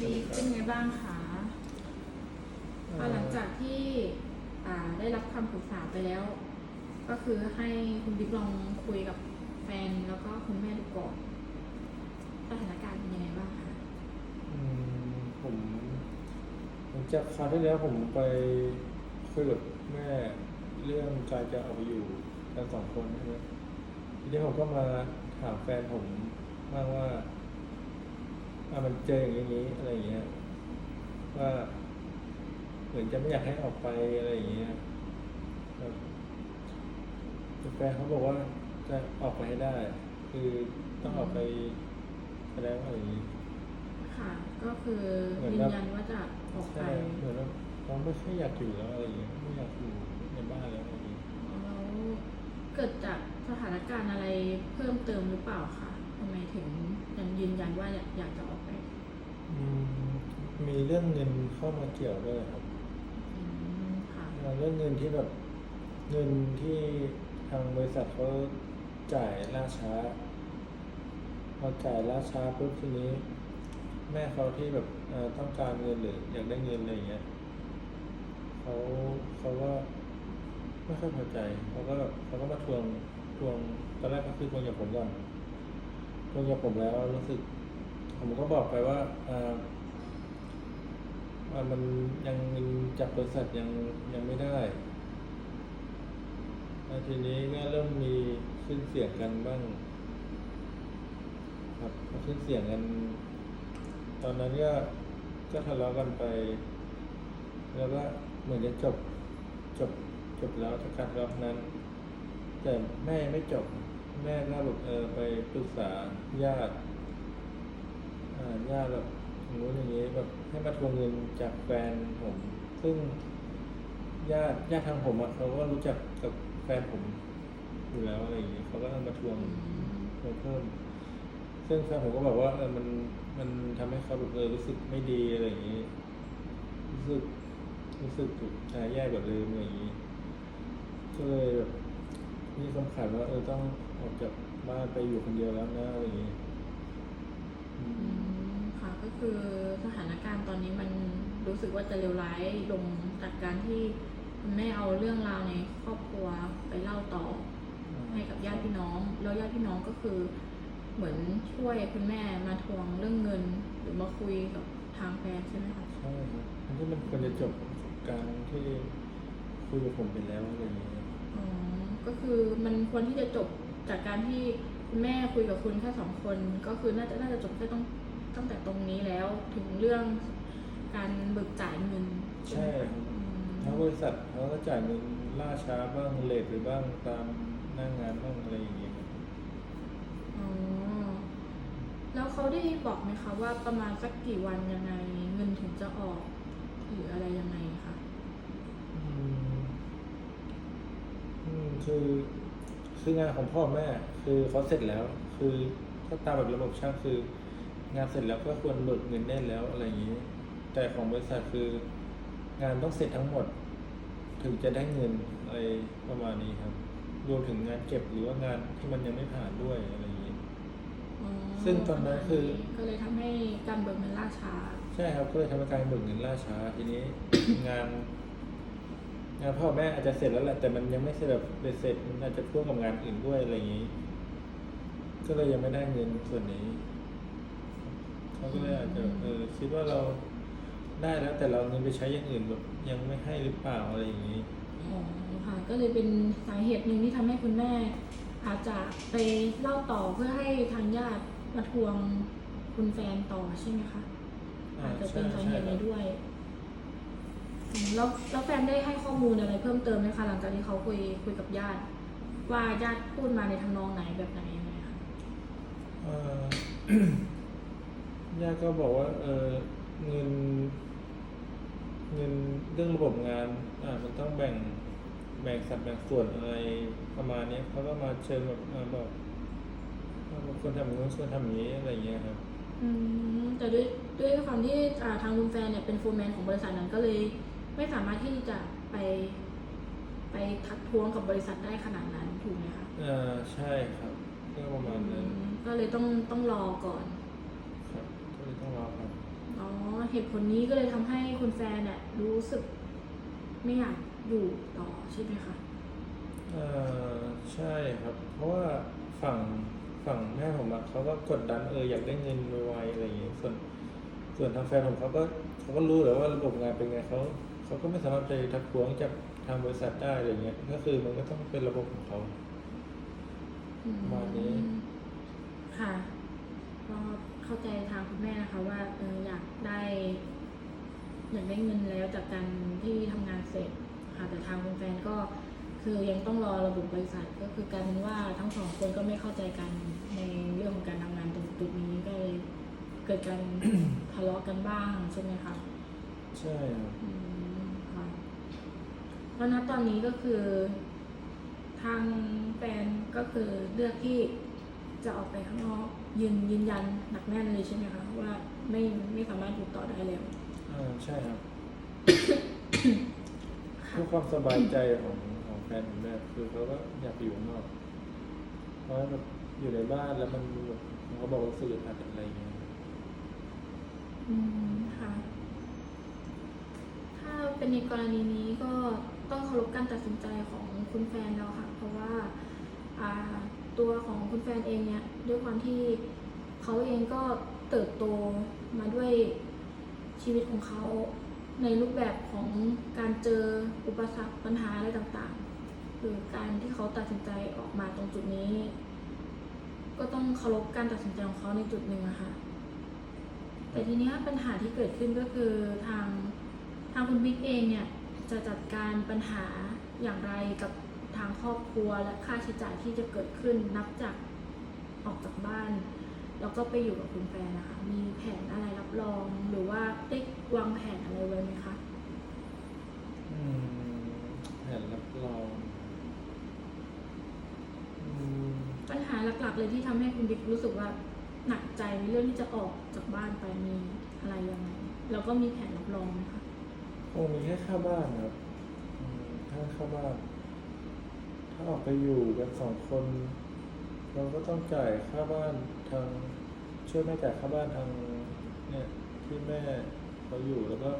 บิ๊กเป็นไงบ้างคะอ่าหลังจากที่อ่าได้รับคำปรึกษาไปแล้ว ก็คือให้คุณบิ๊กลองคุยกับแฟนแล้วก็คุณแม่ดูก่อนสถานการณ์เป็นยังไงบ้างคะอืมผมหลังจากคราวที่แล้วผมไปคุยกับแม่เรื่องการจะเอาไปอยู่กันสองคนใช่ไหมทีนี้ผมก็มาถามแฟนผมบ้างว่า อะมันเจออย่างนี้อะไรอย่างเงี้ยว่าเหมือนจะไม่อยากให้ออกไปอะไรอย่างเงี้ยครับแต่แฟนเขาบอกว่าจะออกไปให้ได้ คือต้องออกไปแสดงว่าอย่างนี้ค่ะ ก็คือเหมือนยืแบนบยันว่าจะออกไปใช่เหมือนว่าเขาไม่ค่อยอยากอยู่แล้วอะไรอย่างเงี้ยไม่อยากอยู่ในบ้านแล้วอะไรอย่างเงี้ยแล้วเกิดจากสถานการณ์อะไรเพิ่มเติมหรือเปล่าคะทำไมถึงยังยืนยันว่าอยากอยากจะออกไปอืมมี เรื่องเงินเข้ามาเกี่ยวด้วยครับอืมค่ะเรื่องเงินที่แบบเงินที่ทางบริษัทเขาจ่ายล่าช้าพอจ่ายล่าช้าปุ๊บทีนี้ แม่เขาที่แบบเอ่อต้องการเงินหรืออยากได้เงินอะไรอย่างเงี้ยเขาเขาก็ไม่ค่อยพอใจเขาก็แบบเขาก็มาทวงทวงตอนแรกก็คือทวงจากผมก่อนทวงจากผมแล้วรู้สึก ผมก็บอกไปว่าอ่าว่า มันยังเงินจากบริษัทยังยังไม่ได้แล้วทีนี้ก็เริ่มมีขึ้นเสียงกันบ้าง ครับพอขึ้นเสียงกัน ตอนนั้นก็ก็ทะเลาะกันไป แล้วก็เหมือนจะจบจบจบแล้วจากการทะเลาะนั้น แต่แม่ไม่จบ แม่ก็แบบเออไปปรึกษาญาติญาติแบบ อย่างนู้นอย่างนี้แบบให้มาทวงเงินจากแฟนผม ซึ่งญาติญาติทางผมอะเขาก็รู้จักกับแฟนผมอยู่แล้วอะไรอย่างนี้เขาก็ามาทวงทวงเพิ่ม ซึ่งแฟนผมก็บอกว่าเออมันมันทำให้เขาแบบเออรู้สึกไม่ดีอะไรอย่างนี้ รู้สึกรู้สึกถูกอ่าแย่กว่าเดิมอะไรอย่างนี้ก็เลยแบบมีคำขาดว่าเออต้องออกจากบ้านไปอยู่คนเดียวแล้วนะอะไรอย่างนี้อื อื ม มค่ะ ก็คือสถานการณ์ตอนนี้มันรู้สึกว่าจะเลวร้ายลงจากการที่คุณแม่เอาเรื่องราวในครอบครัวไปเล่าต่อให้กับญาติพี่น้อง แล้วญาติพี่น้องก็คือเหมือนช่วยคุณแม่มาทวงเรื่องเงิน หรือมาคุยกับทางแฟนใช่ไหมคะใช่ครับอันที่มันควรจะจบการที่คุยกับผมไปแล้วอะไรอย่างเงี้ยอ๋อก็คือมันควรที่จะจบจากการที่คุณแม่คุยกับคุณแค่สองคน ก็คือน่าจะน่าจะจบแค่ต้อง ตั้งแต่ตรงนี้แล้วถึงเรื่องการเบิกจ่ายเงินใช่ไหมคคะรับอืมทั้งบริษัทเขาก็จ่ายเงินล่าช้าบ้างเลทหรือบ้างตามหน้างานบ้างอะไรอย่างเงี้ยครับอ๋อแล้วเขาได้บอกไหมคะว่าประมาณสักกี่วันยังไงเงินถึงจะออกหรืออะไรยังไงคะอืมอืมคือคืองานของพ่อแม่ คือเขาเสร็จแล้ว คือถ้าตามแบบระบบช่างคือ งานเสร็จแล้วก็ควรเบิกเงินได้แล้วอะไรอย่างนี้ แต่ของบริษัทคืองานต้องเสร็จทั้งหมด ถึงจะได้เงินอะไรประมาณนี้ครับ รวมถึงงานเก็บหรือว่างานที่มันยังไม่ผ่านด้วยอะไรอย่างนี้ อ๋อซึ่งตอนนั้นคือ ก็เลยทำให้การเบิกเงินล่าช้า ใช่ครับก็เลยทำให้การเบิกเงินล่าช้าทีนี้ งาน งานพ่อแม่อาจจะเสร็จแล้วแหละแต่มันยังไม่เสร็จแบบเป็นเสร็จมันอาจจะพ่วงกับงานอื่นด้วยอะไรอย่างนี้ ก็เลยยังไม่ได้เงินส่วนนี้ เขาก็เลยอาจจะเออคิดว่าเราได้แล้วแต่เราเอาเงินไปใช้อย่างอื่นแบบยังไม่ให้หรือเปล่าอะไรอย่างนี้อ๋อค่ะก็เลยเป็นสาเหตุหนึ่งที่ทำให้คุณแม่ อาจจะไปเล่าต่อเพื่อให้ทางญาติมาทวงคุณแฟนต่อใช่ไหมคะอ่าอาจจะเป็นสาเหตุใช่นี้ใช่ครับด้วยอืมแล้วแล้วแฟนได้ให้ข้อมูลอะไรเพิ่มเติมไหมคะหลังจากที่เขาคุยคุยกับญาติ ว่าญาติพูดมาในทำนองไหนแบบไหนยังไงคะ เอ่อญาติก็บอกว่าเออเงิน เงินเรื่องระบบงานอ่ามันต้องแบ่งแบ่งสัดแบ่งส่วนอะไรประมาณเนี้ยเขาก็มาเชิญแบบมาบอกว่าบางคนทำอย่างนู้นคนทำอย่างนี้อะไรอย่างเงี้ยครับอืมแต่ด้วยด้วยความที่อ่าทางคุณแฟนเนี่ยเป็นโฟร์แมนของบริษัทนั้นก็เลยไม่สามารถที่จะไป ไปทักท้วงกับบริษัทได้ขนาดนั้นถูกไหมคะอ่าใช่ครับก็ประมาณนั้นอืมก็เลยต้องต้องรอก่อน ครับ ก็เลยต้องรอครับ อื อ๋อ เหตุผลนี้ก็เลยทำให้คุณแฟนเนี่ยรู้สึกไม่อยากอยู่ต่อใช่ไหมคะเอ่อใช่ครับ เพราะว่าฝั่งฝั่งแม่ผมอะเขาก็กดดันเอออยากได้เงินไวๆอะไรอย่างเงี้ยส่วนส่วนทางแฟนผมเขาก็เขาก็รู้แหล้วว่าระบบงานเป็นไงเขาเขาก็ไม่สามารถไปทักท้วงจากทางบริษัทได้อะไรเงี้ยก็คือมันก็ต้องเป็นระบบของเขาอืมประมาณนี้ค่ะก็ เข้าใจทางคุณแม่นะคะว่าเอออยากได้อยากได้เงินแล้วจากการที่ทำงานเสร็จค่ะแต่ทางคุณแฟนก็คือยังต้องรอระบุบบริษัทก็คือกลารเป็นว่าทั้งสองคนก็ไม่เข้าใจกันในเรื่องของการทำงานตรงจุดนี้ก็เลยเกิดการทะเลาะกันบ้างใช่ไหมคะใช่ครับอืมค่ะแล้วณตอนนี้ก็คือ ทางแฟนก็คือเลือกที่ จะออกไปข้างนอกยืนยืนยันหนักแน่นเลยใช่ไหมคะว่าไม่ไม่สามารถอยู่ต่อได้แล้วอ่าใช่ครับค่ะเพื่อความสบายใจของของแฟนผมเนี่ยคือเขาก็อยากอยู่ข้างนอก เพราะว่าแบบอยู่ในบ้านแล้วมันแบบเขาบอกว่าสื่ออัดอะไรอย่างเงี้ยอืมค่ะ ถ้าเป็นในกรณีนี้ก็ต้องเคารพการตัดสินใจของคุณแฟนแล้วค่ะ เพราะว่า อ่า ตัวของคุณแฟนเองเนี่ยด้วยความที่เขาเองก็เติบโตมาด้วยชีวิตของเขาในรูปแบบของการเจออุปสรรคปัญหาอะไรต่างๆ คือการที่เขาตัดสินใจออกมาตรงจุดนี้ ก็ต้องเคารพการตัดสินใจของเขาในจุดหนึ่งอะค่ะแต่ทีนี้ปัญหาที่เกิดขึ้นก็คือทางทางคุณบิ๊กเองเนี่ยจะจัดการปัญหาอย่างไรกับ ทางครอบครัวและค่าใช้จ่ายที่จะเกิดขึ้นนับจากออกจากบ้าน แล้วก็ไปอยู่กับคุณแฟนนะคะ มีแผนอะไรรับรองหรือว่าได้วางแผนอะไรไว้ไหมคะอืมแผนรับรองอืมปัญหาหลักๆ เลยที่ทำให้คุณบิ๊กรู้สึกว่าหนักใจในเรื่องที่จะออกจากบ้านไปมีอะไรยังไงแล้วก็มีแผนรับรองไหมคะ คงมีแค่ค่าบ้านครับอืมถ้าค่าบ้าน ถ้าออกไปอยู่กันสองคน เราก็ต้องจ่ายค่าบ้านทางช่วยแม่จ่ายค่าบ้านทางเนี่ยที่แม่เขาอยู่แล้วก็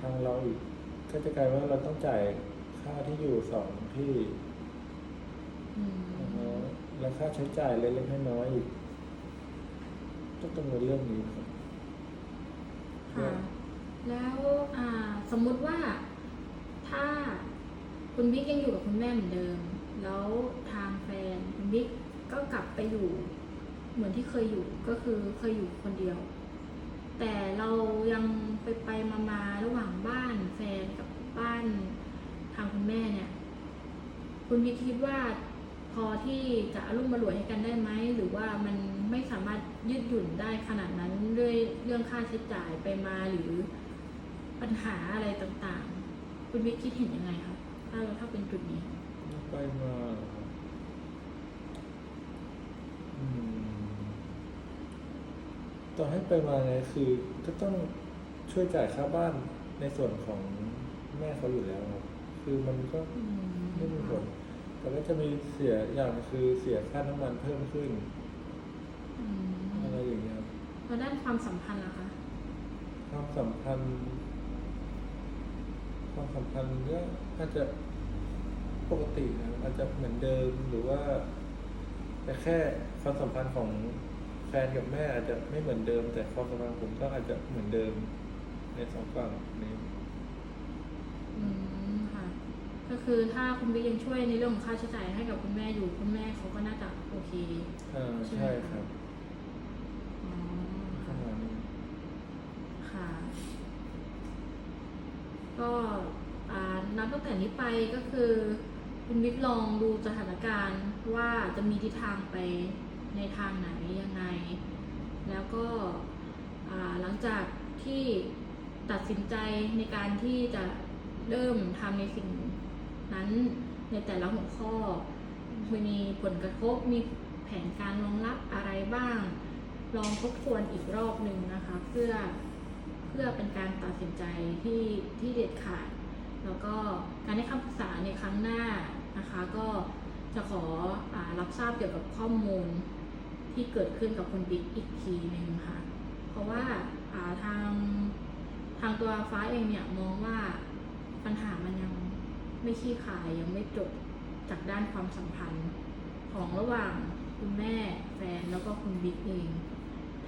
ทางเราอีกก็จะกลายว่าเราต้องจ่ายค่าที่อยู่สองที่อืมแล้วแล้วค่าใช้จ่ายเล็กๆน้อยๆอีกต้องกังวลเรื่องนี้ครับค่ะแล้วอ่าสมมุติว่าถ้าคุณบิ๊กยังอยู่กับคุณแม่เหมือนเดิม แล้วทางแฟนคุณบิ๊กก็กลับไปอยู่ เหมือนที่เคยอยู่ก็คือเคยอยู่คนเดียว แต่เรายังไปไปมามาระหว่างบ้านแฟนกับบ้านทางคุณแม่เนี่ย คุณบิ๊กคิดว่าพอที่จะอรมุ่มมารวยให้กันได้ไหมหรือว่ามันไม่สามารถยืดหยุ่นได้ขนาดนั้นด้วยเรื่องค่าใช้จ่ายไปมาหรือปัญหาอะไรต่างๆ คุณบิ๊กคิดเห็นยังไงคะถ้าเราถ้าเป็นจุดนี้ ไปมาเหรอครับอืมต่อให้ไปมาไงคือก็ต้องช่วยจ่ายค่าบ้านในส่วนของแม่เขาอยู่แล้วครับคือมันก็อืมไม่มีผลแต่ก็จะมีเสียอย่างคือเสียค่าน้ำมันเพิ่มขึ้นอืมอะไรอย่างเงี้ยครับแล้วด้านความสัมพันธ์ล่ะคะความสัมพันธ์ ความสัมพันธ์ก็อาจจะ ปกตินะครับอาจจะเหมือนเดิมหรือว่า แต่แค่ความสัมพันธ์ของแฟนกับแม่อาจจะไม่เหมือนเดิม แต่ความสัมพันธ์ผมก็อาจจะเหมือนเดิมในสองฝั่งนี้อืมค่ะ ก็คือถ้าคุณบิ๊กยังช่วยในเรื่องของค่าใช้จ่ายให้กับคุณแม่อยู่คุณแม่เขาก็น่าจะโอเคอ่าใช่ไหมใช่ครับอ๋อปค่ะระมาณนี้ค่ะ ก็อ่านับตั้งแต่นี้ไปก็คือ คุณบิ๊กลองดูสถานการณ์ว่าจะมีทิศทางไปในทางไหนยังไง แล้วก็หลังจากที่ตัดสินใจในการที่จะเริ่มทำในสิ่งนั้นในแต่ละหัวข้อมีผลกระทบมีแผนการรองรับอะไรบ้าง ลองทบทวนอีกรอบหนึ่งนะคะ เพื่อเพื่อเป็นการตัดสินใจที่ที่เด็ดขาด แล้วก็การให้คำปรึกษาในครั้งหน้านะคะ ก็จะขออรับทราบเกี่ยวกับข้อมูลที่เกิดขึ้นกับคุณบิ๊กอีกทีหนึ่งค่ะ เพราะว่าาทางทางตัวฟ้าเองเนี่ยมองว่าปัญหามันยังไม่ขี้คายยังไม่จบจากด้านความสัมพันธ์ของระหว่างคุณแม่แฟนแล้วก็คุณบิ๊กเอง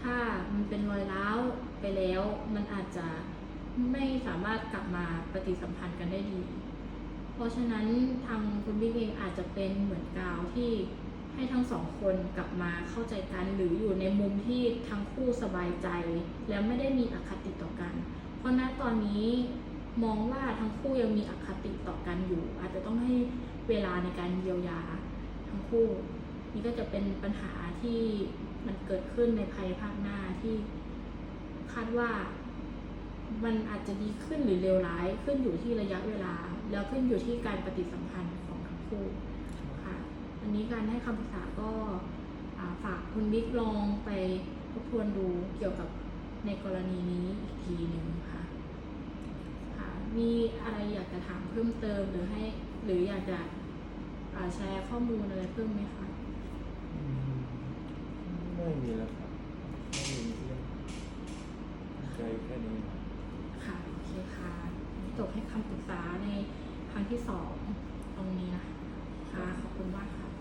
ถ้ามันเป็นรอยร้าวไปแล้วมันอาจจะ ไม่สามารถกลับมาปฏิสัมพันธ์กันได้ดี เพราะฉะนั้นทางคุณบิ๊กเองอาจจะเป็นเหมือนกาวที่ให้ทั้งสองคนกลับมาเข้าใจกันหรืออยู่ในมุมที่ทั้งคู่สบายใจ แล้วไม่ได้มีอคติต่อกัน เพราะณตอนนี้มองว่าทั้งคู่ยังมีอคติต่อกันอยู่ อาจจะต้องให้เวลาในการเยียวยาทั้งคู่ นี่ก็จะเป็นปัญหาที่มันเกิดขึ้นในภายภาคหน้าที่คาดว่า มันอาจจะดีขึ้นหรือเลวร้ายขึ้นอยู่ที่ระยะเวลา แล้วขึ้นอยู่ที่การปฏิสัมพันธ์ของทั้งคู่ค่ะอันนี้การให้คำปรึกษาก็ฝากคุณบิ๊กลองไปทบทวนดูเกี่ยวกับในกรณีนี้อีกทีหนึ่งค่ะค่ะมีอะไรอยากจะถามเพิ่มเติมหรือให้หรืออยากจะแชร์ข้อมูลอะไรเพิ่มไหมคะไม่มีแล้วครับไม่มีเรื่องใจแค่นี้ จบให้คำปรึกษาในครั้งที่สองตรงนี้นะคะขอบคุณมากค่ะ